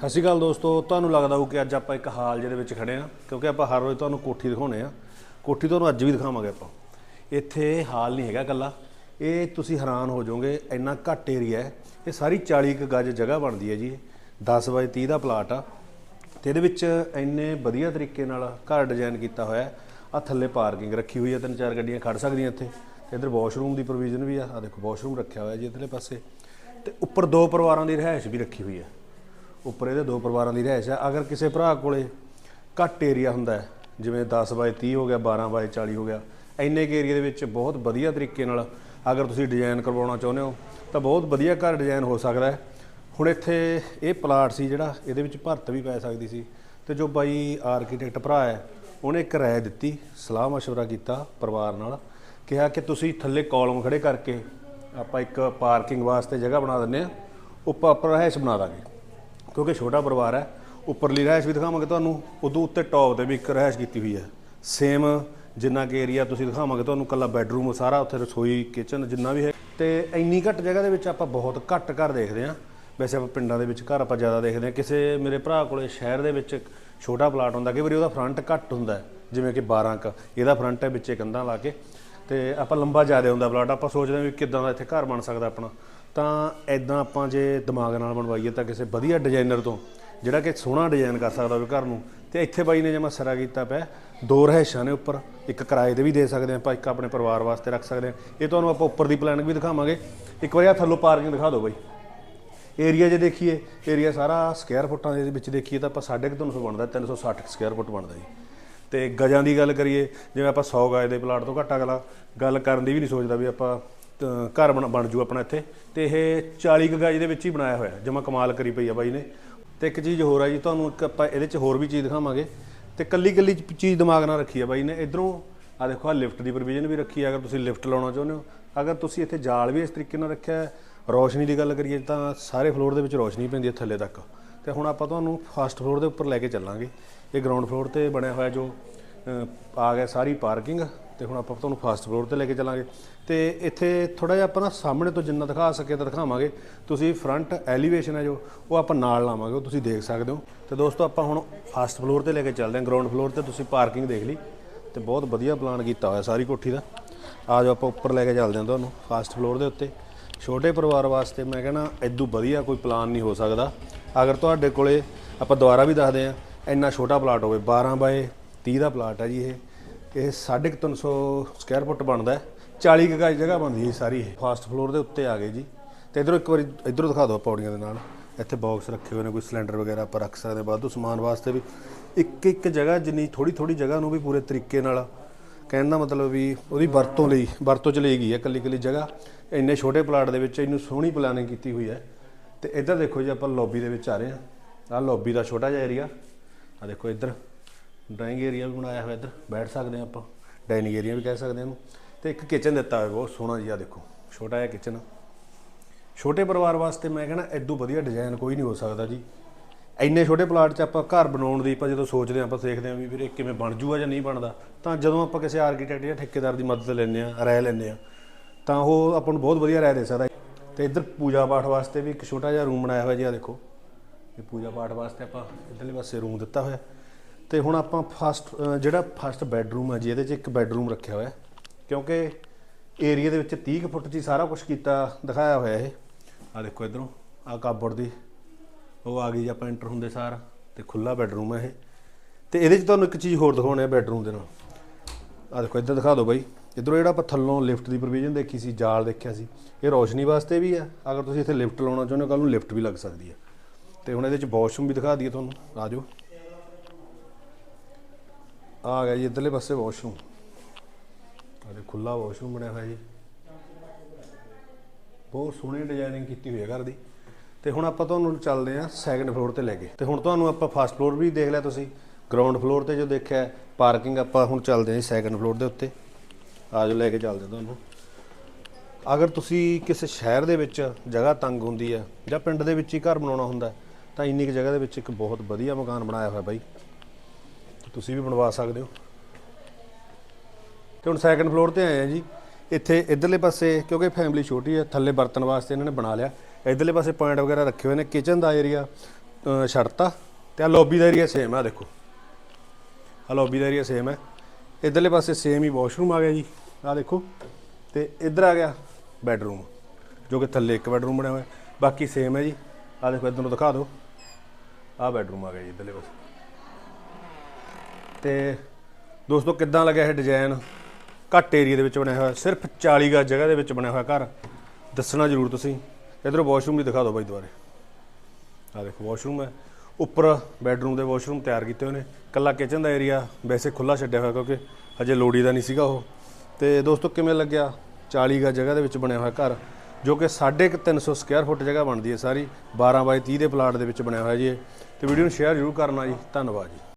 ਸਤਿ ਸ਼੍ਰੀ ਅਕਾਲ ਦੋਸਤੋ, ਤੁਹਾਨੂੰ ਲੱਗਦਾ ਹੋਊ ਕਿ ਅੱਜ ਆਪਾਂ ਇੱਕ ਹਾਲ ਜਿਹਦੇ ਵਿੱਚ ਖੜੇ ਆ ਕਿਉਂਕਿ ਆਪਾਂ ਹਰ ਰੋਜ਼ ਤੁਹਾਨੂੰ ਕੋਠੀ ਦਿਖਾਉਨੇ ਆ ਕੋਠੀ ਤੁਹਾਨੂੰ ਅੱਜ ਵੀ ਦਿਖਾਵਾਂਗੇ ਆਪਾਂ। ਇੱਥੇ ਹਾਲ ਨਹੀਂ ਹੈਗਾ ਕੱਲਾ ਇਹ ਤੁਸੀਂ ਹੈਰਾਨ ਹੋ ਜਾਓਗੇ, ਇੰਨਾ ਘੱਟ ਏਰੀਆ ਹੈ। ਇਹ ਸਾਰੀ 40 ਕੁ ਗਜ ਜਗ੍ਹਾ ਬਣਦੀ ਹੈ ਜੀ 10 ਬਾਏ 30 ਦਾ ਪਲਾਟ ਆ। ਤੇ ਇਹਦੇ ਵਿੱਚ ਇੰਨੇ ਵਧੀਆ ਤਰੀਕੇ ਨਾਲ ਘਰ ਡਿਜ਼ਾਈਨ ਕੀਤਾ ਹੋਇਆ ਆ ਥੱਲੇ ਪਾਰਕਿੰਗ ਰੱਖੀ ਹੋਈ ਹੈ, ਤਿੰਨ ਚਾਰ ਗੱਡੀਆਂ ਖੜ ਸਕਦੀਆਂ ਇੱਥੇ। ਤੇ ਇਧਰ ਵਾਸ਼ਰੂਮ ਦੀ ਪ੍ਰੋਵੀਜ਼ਨ ਵੀ ਆ। ਆ ਦੇਖੋ ਵਾਸ਼ਰੂਮ ਰੱਖਿਆ ਹੋਇਆ ਜੀ ਇਧਰਲੇ ਪਾਸੇ। ਤੇ ਉੱਪਰ ਦੋ ਪਰਿਵਾਰਾਂ ਦੀ ਰਿਹਾਇਸ਼ ਵੀ ਰੱਖੀ ਹੋਈ ਹੈ। ਉੱਪਰ ਇਹਦੇ ਦੋ ਪਰਿਵਾਰਾਂ ਦੀ ਰਹਿائش ਹੈ। ਅਗਰ ਕਿਸੇ ਭਰਾ ਕੋਲੇ ਘੱਟ ਏਰੀਆ ਹੁੰਦਾ ਹੈ, ਜਿਵੇਂ 10 ਬਾਏ 30 ਹੋ ਗਿਆ 12 ਬਾਏ 40 ਹੋ ਗਿਆ, ਇੰਨੇ ਕੇ ਏਰੀਆ ਦੇ ਵਿੱਚ ਬਹੁਤ ਵਧੀਆ ਤਰੀਕੇ ਨਾਲ ਅਗਰ ਤੁਸੀਂ ਡਿਜ਼ਾਈਨ ਕਰਵਾਉਣਾ ਚਾਹੁੰਦੇ ਹੋ, ਤਾਂ ਬਹੁਤ ਵਧੀਆ ਘਰ ਡਿਜ਼ਾਈਨ ਹੋ ਸਕਦਾ ਹੁਣ ਇੱਥੇ ਇਹ ਪਲਾਟ ਸੀ ਜਿਹੜਾ, ਇਹਦੇ ਵਿੱਚ ਭਰਤ ਵੀ ਪੈ ਸਕਦੀ ਸੀ ਤੇ ਜੋ ਬਾਈ ਆਰਕੀਟੈਕਟ ਭਰਾ ਹੈ, ਉਹਨੇ ਇੱਕ ਰਾਏ ਦਿੱਤੀ, ਸਲਾਹ مشورہ ਕੀਤਾ ਪਰਿਵਾਰ ਨਾਲ, ਕਿਹਾ ਕਿ ਤੁਸੀਂ ਥੱਲੇ ਕਾਲਮ ਖੜੇ ਕਰਕੇ ਆਪਾਂ ਇੱਕ ਪਾਰਕਿੰਗ ਵਾਸਤੇ ਜਗ੍ਹਾ ਬਣਾ ਦਿੰਨੇ ਆ ਉੱਪਰ ਆਪਾਂ ਰਹਿਸ਼ ਬਣਾ ਦਾਂਗੇ। ਕਿਉਂਕਿ ਛੋਟਾ ਪਰਿਵਾਰ ਹੈ, ਉੱਪਰਲੀ ਰਹਿਸ਼ ਵੀ ਦਿਖਾਵਾਂਗੇ ਤੁਹਾਨੂੰ, ਉਦੋਂ ਉੱਤੇ ਟੌਪ ਤੇ ਵੀ ਇੱਕ ਰਹਿਸ਼ ਕੀਤੀ ਹੋਈ ਹੈ। ਸੇਮ ਜਿੰਨਾ ਕਿ ਏਰੀਆ ਤੁਸੀਂ ਦਿਖਾਵਾਂਗੇ ਤੁਹਾਨੂੰ ਕੱਲਾ ਬੈੱਡਰੂਮ ਸਾਰਾ ਉੱਥੇ ਰਸੋਈ ਕਿਚਨ ਜਿੰਨਾ ਵੀ ਹੈ। ਤੇ ਇੰਨੀ ਘੱਟ ਜਗ੍ਹਾ ਦੇ ਵਿੱਚ ਆਪਾਂ ਬਹੁਤ ਘੱਟ ਘਰ ਦੇਖਦੇ ਆਂ ਵੈਸੇ ਆਪਾਂ ਪਿੰਡਾਂ ਦੇ ਵਿੱਚ ਘਰ ਆਪਾਂ ਜ਼ਿਆਦਾ ਦੇਖਦੇ ਆਂ ਕਿਸੇ ਮੇਰੇ ਭਰਾ ਕੋਲੇ ਸ਼ਹਿਰ ਦੇ ਵਿੱਚ ਛੋਟਾ ਪਲਾਟ ਹੁੰਦਾ ਕਿ ਵਾਰੀ ਉਹਦਾ ਫਰੰਟ ਘੱਟ ਹੁੰਦਾ ਜਿਵੇਂ ਕਿ 12 ਕ, ਇਹਦਾ ਫਰੰਟ ਹੈ ਵਿੱਚੇ ਕੰਧਾਂ ਲਾ ਕੇ। ਤੇ ਆਪਾਂ ਲੰਬਾ ਜ਼ਿਆਦਾ ਹੁੰਦਾ ਪਲਾਟ ਆਪਾਂ ਸੋਚਦੇ ਵੀ ਕਿਦਾਂ ਦਾ ਇੱਥੇ ਘਰ ਬਣ ਸਕਦਾ ਆਪਣਾ। ਤਾਂ ਐਦਾਂ ਆਪਾਂ ਜੇ ਦਿਮਾਗ ਨਾਲ ਬਣਵਾਈਏ ਤਾਂ ਕਿਸੇ ਵਧੀਆ ਡਿਜ਼ਾਈਨਰ ਤੋਂ ਜਿਹੜਾ ਕਿ ਸੋਹਣਾ ਡਿਜ਼ਾਈਨ ਕਰ ਸਕਦਾ ਹੋਵੇ ਘਰ ਨੂੰ, ਤੇ ਇੱਥੇ ਬਾਈ ਨੇ ਜਮਾ ਸਰਾ ਕੀਤਾ ਪਿਆ। ਦੋ ਰਹਿਸ਼ਾਂ ਨੇ ਉੱਪਰ, ਇੱਕ ਕਿਰਾਏ ਤੇ ਵੀ ਦੇ ਸਕਦੇ ਹਾਂ ਆਪਾਂ, ਇੱਕ ਆਪਣੇ ਪਰਿਵਾਰ ਵਾਸਤੇ ਰੱਖ ਸਕਦੇ ਹਾਂ। ਇਹ ਤੁਹਾਨੂੰ ਆਪਾਂ ਉੱਪਰ ਦੀ ਪਲਾਨਿੰਗ ਵੀ ਦਿਖਾਵਾਂਗੇ। ਇੱਕ ਵਾਰੀ ਆ ਥੱਲੋਂ ਪਾਰਕਿੰਗ ਦਿਖਾ ਦਿਓ ਬਾਈ। ਏਰੀਆ ਜੇ ਦੇਖੀਏ ਏਰੀਆ ਸਾਰਾ ਸਕੁਅਰ ਫੁੱਟਾਂ ਦੇ ਵਿੱਚ ਦੇਖੀਏ ਤਾਂ ਆਪਾਂ 350 ਬਣਦਾ 360 ਸਕੁਅਰ ਫੁੱਟ ਬਣਦਾ ਜੀ। ਤੇ ਗਜਾਂ ਦੀ ਗੱਲ ਕਰੀਏ, ਜਿਵੇਂ ਆਪਾਂ 100 ਗਜ ਦੇ ਪਲਾਟ ਤੋਂ ਘੱਟ ਅਗਲਾ, ਗੱਲ ਕਰਨ ਦੀ ਵੀ ਨਹੀਂ ਸੋਚਦਾ ਵੀ ਆਪਾਂ ਘਰ ਬਣ ਬਣ ਜੂ ਆਪਣਾ ਇੱਥੇ। ਤੇ ਇਹ 40 ਕੁ ਗਜ ਦੇ ਵਿੱਚ ਹੀ ਬਣਾਇਆ ਹੋਇਆ, ਜਮਾ ਕਮਾਲ ਕਰੀ ਪਈ ਆ ਬਾਈ ਨੇ। ਤੇ ਇੱਕ ਚੀਜ਼ ਹੋਰ ਆ ਜੀ, ਤੁਹਾਨੂੰ ਇੱਕ ਆਪਾਂ ਇਹਦੇ 'ਚ ਹੋਰ ਵੀ ਚੀਜ਼ ਦਿਖਾਵਾਂਗੇ। ਤੇ ਕੱਲੀ ਕੱਲੀ ਚੀਜ਼ ਦਿਮਾਗ ਨਾਲ ਰੱਖੀ ਆ ਬਾਈ ਨੇ। ਇਧਰੋਂ ਆ ਦੇਖੋ ਆ ਲਿਫਟ ਦੀ ਪ੍ਰੋਵੀਜ਼ਨ ਵੀ ਰੱਖੀ ਆ, ਅਗਰ ਤੁਸੀਂ ਲਿਫਟ ਲਾਉਣਾ ਚਾਹੁੰਦੇ ਹੋ। ਅਗਰ ਤੁਸੀਂ ਇੱਥੇ ਜਾਲ ਵੀ ਇਸ ਤਰੀਕੇ ਨਾਲ ਰੱਖਿਆ, ਰੋਸ਼ਨੀ ਦੀ ਗੱਲ ਕਰੀਏ ਤਾਂ ਸਾਰੇ ਫਲੋਰ ਦੇ ਵਿੱਚ ਰੋਸ਼ਨੀ ਪੈਂਦੀ ਹੈ ਥੱਲੇ ਤੱਕ। ਤੇ ਹੁਣ ਆਪਾਂ ਤੁਹਾਨੂੰ ਫਸਟ ਫਲੋਰ ਦੇ ਉੱਪਰ ਲੈ ਕੇ ਚੱਲਾਂਗੇ। ਇਹ ਗਰਾਊਂਡ ਫਲੋਰ ਤੇ ਬਣਿਆ ਹੋਇਆ ਜੋ ਆ ਗਿਆ ਸਾਰੀ ਪਾਰਕਿੰਗ ਤੇ ਹੁਣ ਆਪਾਂ ਤੁਹਾਨੂੰ ਫਸਟ ਫਲੋਰ ਤੇ ਲੈ ਕੇ ਚੱਲਾਂਗੇ। ਤੇ ਇੱਥੇ ਥੋੜਾ ਜਿਹਾ ਆਪਾਂ ਨਾ ਸਾਹਮਣੇ ਤੋਂ ਜਿੰਨਾ ਦਿਖਾ ਸਕੇ ਤਾਂ ਦਿਖਾਵਾਂਗੇ। ਤੁਸੀਂ ਫਰੰਟ ਐਲੀਵੇਸ਼ਨ ਹੈ ਜੋ, ਉਹ ਆਪਾਂ ਨਾਲ ਲਾਵਾਂਗੇ, ਉਹ ਤੁਸੀਂ ਦੇਖ ਸਕਦੇ ਹੋ। ਤੇ ਦੋਸਤੋ, ਆਪਾਂ ਹੁਣ ਫਸਟ ਫਲੋਰ ਤੇ ਲੈ ਕੇ ਚੱਲਦੇ ਹਾਂ ਗਰਾਊਂਡ ਫਲੋਰ ਤੇ ਤੁਸੀਂ ਪਾਰਕਿੰਗ ਦੇਖ ਲਈ। ਤੇ ਬਹੁਤ ਵਧੀਆ ਪਲਾਨ ਕੀਤਾ ਹੋਇਆ ਸਾਰੀ ਕੋਠੀ ਦਾ। ਆ ਜਾਓ, ਆਪਾਂ ਉੱਪਰ ਲੈ ਕੇ ਚੱਲਦੇ ਹਾਂ ਤੁਹਾਨੂੰ ਫਸਟ ਫਲੋਰ ਦੇ ਉੱਤੇ। ਛੋਟੇ ਪਰਿਵਾਰ ਵਾਸਤੇ ਮੈਂ ਕਹਿੰਦਾ ਐਦੂ ਵਧੀਆ ਕੋਈ ਪਲਾਨ ਨਹੀਂ ਹੋ ਸਕਦਾ। ਅਗਰ ਤੁਹਾਡੇ ਕੋਲੇ ਆਪਾਂ ਦੁਬਾਰਾ ਵੀ ਦੱਸਦੇ ਆ ਇੰਨਾ ਛੋਟਾ ਪਲਾਟ ਹੋਵੇ 12 ਬਾਏ 30 ਦਾ ਪਲਾਟ ਹੈ ਜੀ ਇਹ। ਇਹ 350 ਸਕੁਅਰ ਫੁੱਟ ਬਣਦਾ ਹੈ। 40 ਕੁ ਗਜ ਜਗ੍ਹਾ ਬਣਦੀ ਹੈ ਸਾਰੀ ਇਹ। ਫਸਟ ਫਲੋਰ ਦੇ ਉੱਤੇ ਆ ਗਏ ਜੀ। ਤੇ ਇਧਰੋਂ ਇੱਕ ਵਾਰੀ, ਇਧਰੋਂ ਦਿਖਾ ਦਿਓ ਪੌੜੀਆਂ ਦੇ ਨਾਲ। ਇੱਥੇ ਬਾਕਸ ਰੱਖੇ ਹੋਏ ਨੇ, ਕੋਈ ਸਿਲੰਡਰ ਵਗੈਰਾ ਆਪਾਂ ਰੱਖ ਸਕਦੇ ਵਾਧੂ ਸਮਾਨ ਵਾਸਤੇ ਵੀ। ਇੱਕ ਇੱਕ ਜਗ੍ਹਾ ਜਿੰਨੀ ਥੋੜੀ ਥੋੜੀ ਜਗ੍ਹਾ ਨੂੰ ਵੀ ਪੂਰੇ ਤਰੀਕੇ ਨਾਲ ਕਹਿਣ ਦਾ ਮਤਲਬ ਵੀ ਉਹਦੀ ਵਰਤੋਂ ਲਈ, ਵਰਤੋਂ ਚ ਲਈ ਗਈ ਹੈ ਕੱਲੀ ਕੱਲੀ ਜਗ੍ਹਾ। ਇੰਨੇ ਛੋਟੇ ਪਲਾਟ ਦੇ ਵਿੱਚ ਇੰਨੀ ਸੋਹਣੀ ਪਲਾਨਿੰਗ ਕੀਤੀ ਹੋਈ ਹੈ। ਤੇ ਇੱਧਰ ਦੇਖੋ ਜੀ ਆਪਾਂ ਲੌਬੀ ਦੇ ਵਿੱਚ ਆ ਰਹੇ ਹਾਂ। ਆਹ ਲੌਬੀ ਦਾ ਛੋਟਾ ਜਿਹਾ ਏਰੀਆ ਆ ਦੇਖੋ ਇੱਧਰ। ਡਰਾਇੰਗ ਏਰੀਆ ਵੀ ਬਣਾਇਆ ਹੋਇਆ ਇੱਧਰ, ਬੈਠ ਸਕਦੇ ਹਾਂ ਆਪਾਂ ਡਾਈਨਿੰਗ ਏਰੀਆ ਵੀ ਕਹਿ ਸਕਦੇ ਹਾਂ ਇਹਨੂੰ। ਤੇ ਇੱਕ ਕਿਚਨ ਦਿੱਤਾ ਹੋਇਆ ਬਹੁਤ ਸੋਹਣਾ ਜਿਹਾ ਦੇਖੋ, ਛੋਟਾ ਜਿਹਾ ਕਿਚਨ ਛੋਟੇ ਪਰਿਵਾਰ ਵਾਸਤੇ ਮੈਂ ਕਹਿੰਦਾ ਐਡੂ ਵਧੀਆ ਡਿਜ਼ਾਈਨ ਕੋਈ ਨਹੀਂ ਹੋ ਸਕਦਾ ਜੀ। ਇੰਨੇ ਛੋਟੇ ਪਲਾਟ 'ਚ ਆਪਾਂ ਘਰ ਬਣਾਉਣ ਦੀ ਆਪਾਂ ਜਦੋਂ ਸੋਚਦੇ ਹਾਂ, ਆਪਾਂ ਦੇਖਦੇ ਹਾਂ ਵੀ ਵੀਰੇ ਕਿਵੇਂ ਬਣ ਜੂਗਾ ਜਾਂ ਨਹੀਂ ਬਣਦਾ, ਤਾਂ ਜਦੋਂ ਆਪਾਂ ਕਿਸੇ ਆਰਕੀਟੈਕਟ ਜਾਂ ਠੇਕੇਦਾਰ ਦੀ ਮਦਦ ਲੈਂਦੇ ਆ ਰਾਏ ਲੈਂਦੇ ਆ ਤਾਂ ਉਹ ਆਪਾਂ ਨੂੰ ਬਹੁਤ ਵਧੀਆ ਰਾਏ ਦੇ ਸਕਦਾ। ਤੇ ਇੱਧਰ ਪੂਜਾ ਪਾਠ ਵਾਸਤੇ ਵੀ ਇੱਕ ਛੋਟਾ ਜਿਹਾ ਰੂਮ ਬਣਾਇਆ ਹੋਇਆ ਜੀ ਆ ਦੇਖੋ। ਇਹ ਪੂਜਾ ਪਾਠ ਵਾਸਤੇ ਆਪਾਂ ਇੱਧਰਲੇ ਪਾਸੇ ਰੂਮ ਦਿੱਤਾ ਹੋਇਆ। ਤੇ ਹੁਣ ਆਪਾਂ ਫਸਟ ਜਿਹੜਾ ਫਸਟ ਬੈੱਡਰੂਮ ਹੈ ਜੀ, ਇਹਦੇ 'ਚ ਇੱਕ ਬੈੱਡਰੂਮ ਰੱਖਿਆ ਹੋਇਆ। ਕਿਉਂਕਿ ਏਰੀਆ ਦੇ ਵਿੱਚ 30 ਕੁ ਫੁੱਟ 'ਚ ਹੀ ਸਾਰਾ ਕੁਝ ਕੀਤਾ, ਦਿਖਾਇਆ ਹੋਇਆ ਇਹ। ਆ ਦੇਖੋ ਇਧਰੋਂ ਆ ਕਾਬੜ ਦੀ। ਉਹ ਆ ਗਈ ਜੀ, ਆਪਾਂ ਐਂਟਰ ਹੁੰਦੇ ਸਾਰ, ਤੇ ਖੁੱਲਾ ਬੈੱਡਰੂਮ ਹੈ ਇਹ। ਤੇ ਇਹਦੇ 'ਚ ਤੁਹਾਨੂੰ ਇੱਕ ਚੀਜ਼ ਹੋਰ ਦਿਖਾਉਣੀ ਹੈ ਬੈੱਡਰੂਮ ਦੇ ਨਾਲ। ਆ ਦੇਖੋ, ਇੱਧਰ ਦਿਖਾ ਦਿਓ ਬਾਈ। ਇਧਰੋਂ ਜਿਹੜਾ ਆਪਾਂ ਥੱਲੋਂ ਲਿਫਟ ਦੀ ਪ੍ਰੋਵੀਜ਼ਨ ਦੇਖੀ ਸੀ, ਜਾਲ ਦੇਖਿਆ ਸੀ, ਇਹ ਰੋਸ਼ਨੀ ਵਾਸਤੇ ਵੀ ਆ। ਅਗਰ ਤੁਸੀਂ ਇੱਥੇ ਲਿਫਟ ਲਾਉਣਾ ਚਾਹੁੰਦੇ ਹੋ ਕੱਲ ਨੂੰ ਲਿਫਟ ਵੀ ਲੱਗ ਸਕਦੀ ਹੈ ਤੇ ਹੁਣ ਇਹਦੇ 'ਚ ਵਾਸ਼ਰੂਮ ਵੀ ਦਿਖਾ ਦਈਏ ਤੁਹਾਨੂੰ। ਆ ਜਾਓ ਆ ਗਿਆ ਜੀ, ਇੱਧਰਲੇ ਪਾਸੇ ਵਾਸ਼ਰੂਮ ਅਰੇ ਦੇ ਖੁੱਲਾ ਵਾਸ਼ਰੂਮ ਬਣਿਆ ਹੋਇਆ ਜੀ। ਬਹੁਤ ਸੋਹਣੀ ਡਿਜ਼ਾਈਨਿੰਗ ਕੀਤੀ ਹੋਈ ਹੈ ਘਰ ਦੀ। ਤੇ ਹੁਣ ਆਪਾਂ ਤੁਹਾਨੂੰ ਚੱਲਦੇ ਹਾਂ ਸੈਕੰਡ ਫਲੋਰ ਤੇ ਲੈ ਕੇ। ਤੇ ਹੁਣ ਤੁਹਾਨੂੰ ਆਪਾਂ ਫਸਟ ਫਲੋਰ ਵੀ ਦੇਖ ਲਿਆ ਤੁਸੀਂ। ਗਰਾਊਂਡ ਫਲੋਰ ਤੇ ਜੋ ਦੇਖਿਆ ਪਾਰਕਿੰਗ ਆਪਾਂ ਹੁਣ ਚੱਲਦੇ ਹਾਂ ਸੈਕੰਡ ਫਲੋਰ ਦੇ ਉੱਤੇ। ਆ ਜਾਓ, ਲੈ ਕੇ ਚੱਲਦੇ ਹਾਂ ਤੁਹਾਨੂੰ। ਅਗਰ ਤੁਸੀਂ ਕਿਸੇ ਸ਼ਹਿਰ ਦੇ ਵਿੱਚ ਜਗ੍ਹਾ ਤੰਗ ਹੁੰਦੀ ਹੈ ਜਾਂ ਪਿੰਡ ਦੇ ਵਿੱਚ ਹੀ ਘਰ ਬਣਾਉਣਾ ਹੁੰਦਾ ਤਾਂ ਇੰਨੀ ਕੁ ਜਗ੍ਹਾ ਦੇ ਵਿੱਚ ਇੱਕ ਬਹੁਤ ਵਧੀਆ ਮਕਾਨ ਬਣਾਇਆ ਹੋਇਆ ਬਾਈ। ਤੁਸੀਂ ਵੀ ਬਣਵਾ ਸਕਦੇ ਹੋ। ਤੇ ਹੁਣ ਸੈਕੰਡ ਫਲੋਰ ਤੇ ਆਏ ਆ ਜੀ। ਇੱਥੇ ਇਧਰਲੇ ਪਾਸੇ ਕਿਉਂਕਿ ਫੈਮਿਲੀ ਛੋਟੀ ਹੈ ਥੱਲੇ ਬਰਤਨ ਵਾਸਤੇ ਇਹਨਾਂ ਨੇ ਬਣਾ ਲਿਆ। ਇਧਰਲੇ ਪਾਸੇ ਪੁਆਇੰਟ ਵਗੈਰਾ ਰੱਖੇ ਹੋਏ ਨੇ ਕਿਚਨ ਦਾ ਏਰੀਆ ਅ, ਛੱਡਤਾ ਤੇ ਆ ਲੌਬੀ ਦਾ ਏਰੀਆ ਸੇਮ ਆ ਦੇਖੋ। ਆ ਲੌਬੀ ਦਾ ਏਰੀਆ ਸੇਮ ਹੈ ਇਧਰਲੇ ਪਾਸੇ ਸੇਮ ਹੀ ਵਾਸ਼ਰੂਮ ਆ ਗਿਆ ਜੀ। ਆ ਦੇਖੋ ਤੇ ਇੱਧਰ ਆ ਗਿਆ ਬੈੱਡਰੂਮ ਜੋ ਕਿ ਥੱਲੇ ਇੱਕ ਬੈੱਡਰੂਮ ਬਣਿਆ ਹੋਇਆ। ਬਾਕੀ ਸੇਮ ਹੈ ਜੀ। ਆ ਦੇਖੋ ਇੱਧਰ ਨੂੰ ਦਿਖਾ ਦਿਓ। ਆ ਬੈੱਡਰੂਮ ਆ ਗਿਆ ਜੀ ਇੱਧਰਲੇ ਪਾਸੇ। ਤੇ ਦੋਸਤੋ, ਕਿੱਦਾਂ ਲੱਗਿਆ ਇਹ ਡਿਜ਼ਾਈਨ ਘੱਟ ਏਰੀਆ ਦੇ ਵਿੱਚ ਬਣਿਆ ਹੋਇਆ, ਸਿਰਫ 40 ਗਜ ਜਗ੍ਹਾ ਦੇ ਵਿੱਚ ਬਣਿਆ ਹੋਇਆ ਘਰ। ਦੱਸਣਾ ਜ਼ਰੂਰ ਤੁਸੀਂ। ਇਧਰੋਂ ਵਾਸ਼ਰੂਮ ਵੀ ਦਿਖਾ ਦਿਓ ਬਾਈ ਦੁਬਾਰੇ। ਆ ਦੇਖੋ ਵਾਸ਼ਰੂਮ ਹੈ। ਉੱਪਰ ਬੈੱਡਰੂਮ ਦੇ ਵਾਸ਼ਰੂਮ ਤਿਆਰ ਕੀਤੇ ਹੋਏ ਨੇ। ਕੱਲਾ ਕਿਚਨ ਦਾ ਏਰੀਆ ਵੈਸੇ ਖੁੱਲਾ ਛੱਡਿਆ ਹੋਇਆ ਕਿਉਂਕਿ ਹਜੇ ਲੋੜੀ ਦਾ ਨਹੀਂ ਸੀਗਾ ਉਹ। ਤੇ ਦੋਸਤੋ, ਕਿਵੇਂ ਲੱਗਿਆ? 40 ਗਜ ਜਗ੍ਹਾ ਦੇ ਵਿੱਚ ਬਣਿਆ ਹੋਇਆ ਘਰ, ਜੋ ਕਿ 350 ਸਕੁਅਰ ਫੁੱਟ ਜਗ੍ਹਾ ਬਣਦੀ ਹੈ ਸਾਰੀ। 12 ਬਾਈ 30 ਦੇ ਪਲਾਟ ਦੇ ਵਿੱਚ ਬਣਿਆ ਹੋਇਆ ਜੀ ਇਹ। ਤੇ ਵੀਡੀਓ ਨੂੰ ਸ਼ੇਅਰ ਜ਼ਰੂਰ ਕਰਨਾ ਜੀ। ਧੰਨਵਾਦ ਜੀ।